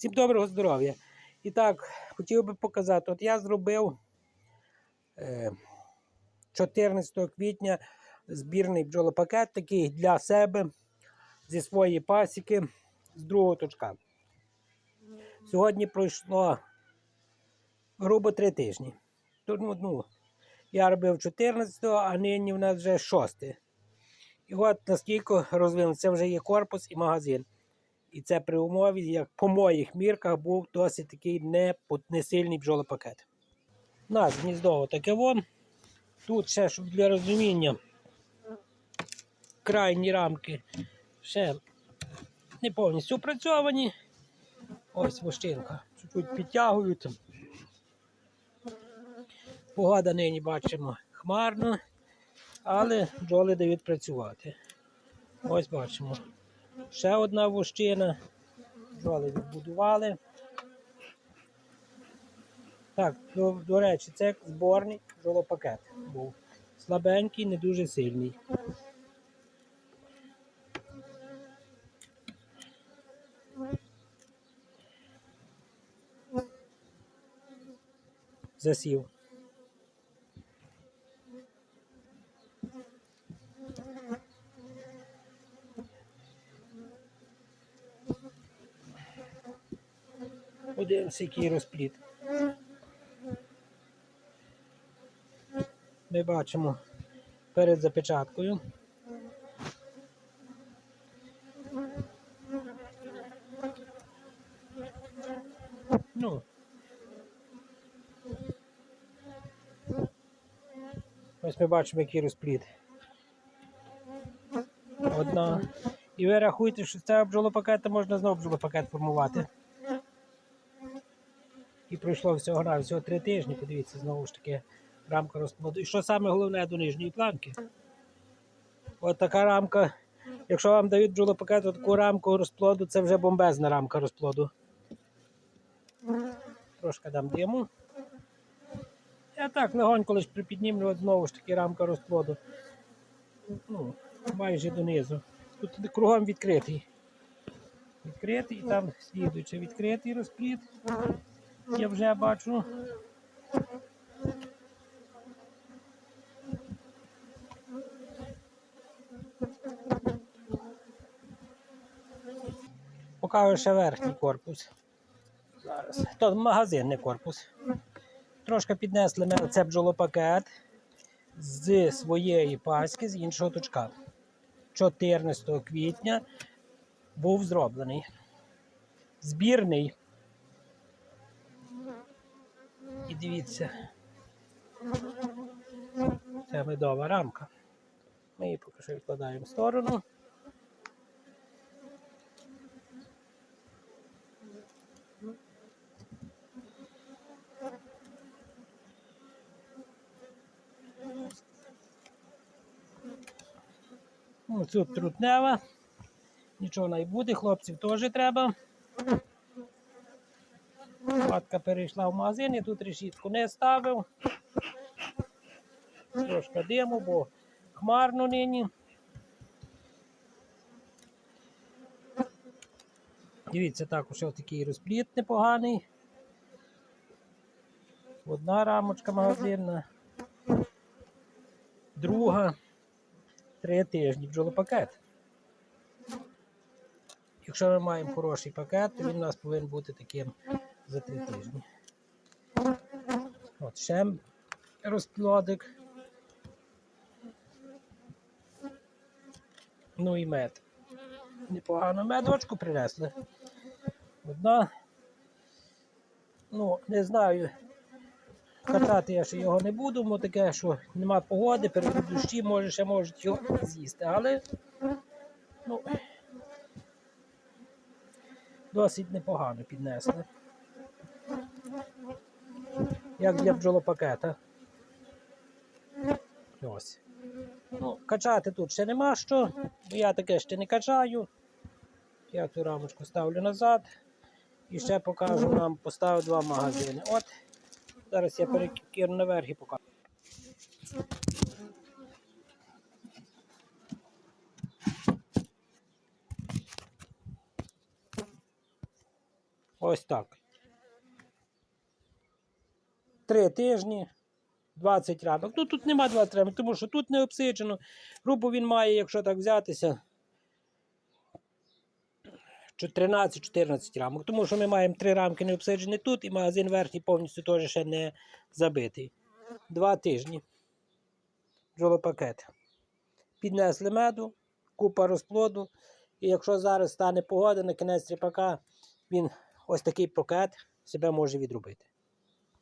Всім доброго здоров'я. І так, хотів би показати, от я зробив е, 14 квітня збірний бджолопакет такий для себе зі своєї пасіки з другого точка. Сьогодні пройшло грубо три тижні. Тут, ну, ну, я робив 14, а нині в нас вже 6. І от наскільки розвинувся, це вже є корпус і магазин. І це при умові, як по моїх мірках, був досить такий не, не сильний бджолопакет. У нас гніздо таке вон. Тут ще, щоб для розуміння, крайні рамки ще не повністю опрацьовані. Ось вощинка. Чуть-чуть підтягують. Погода нині бачимо хмарно, але бджоли дають працювати. Ось бачимо. Ще одна вощина. Бджоли відбудували. Так, до, до речі, це зборний бджолопакет був. Слабенький, не дуже сильний. Засів. Подивимося, який розпліт. Ми бачимо перед запечаткою. Ну. Ось ми бачимо, який розпліт. Одна. І ви рахуєте, що з цього можна знову бджолопакет формувати. І пройшло всього на всього три тижні. Подивіться, знову ж таки, рамка розплоду. І що саме головне до нижньої планки? От така рамка. Якщо вам дають бджолопакет, от таку рамку розплоду, це вже бомбезна рамка розплоду. Трошки дам диму. Я так легонько лише припіднімлю, от знову ж таки рамка розплоду. Ну, майже донизу. Тут кругом відкритий. Відкритий і там слідуючи відкритий розплід. Я вже бачу. Покажу ще верхній корпус. Зараз. То магазинний корпус. Трошки піднесли ми оце бджолопакет з своєї паски, з іншого точка. 14 квітня був зроблений. Збірний. І дивіться. Це медова рамка. Ми її поки що відкладаємо в сторону. Ну, Тут трутнева. Нічого не буде, хлопців теж треба. Матка перейшла в магазин, я тут решітку не ставив. Трошки диму, бо хмарно нині. Дивіться, також такий розпліт непоганий. Одна рамочка магазинна, друга, три тижні бджолопакет. Якщо ми маємо хороший пакет, то він у нас повинен бути таким за три тижні. От ще розплодик. Ну і мед. Непогано медочку принесли. Одна. Ну, не знаю. Катати я ще його не буду, бо таке, що нема погоди, перед дощі, може ще можуть його з'їсти, але ну, досить непогано піднесли. Як для бджолопакета. Ось. Ну, качати тут ще нема що, я таке ще не качаю. Я цю рамочку ставлю назад. І ще покажу нам, поставив два магазини. От, зараз я перекину наверх і покажу. Ось так. Три тижні, 20 рамок. Ну тут нема 20 рамок, тому що тут не обсиджено. Грубо він має, якщо так взятися, 13-14 рамок. Тому що ми маємо три рамки не обсиджені тут, і магазин верхній повністю теж ще не забитий. Два тижні. Бджолопакет. Піднесли меду, купа розплоду. І якщо зараз стане погода на кінець тріпака, він ось такий пакет себе може відробити.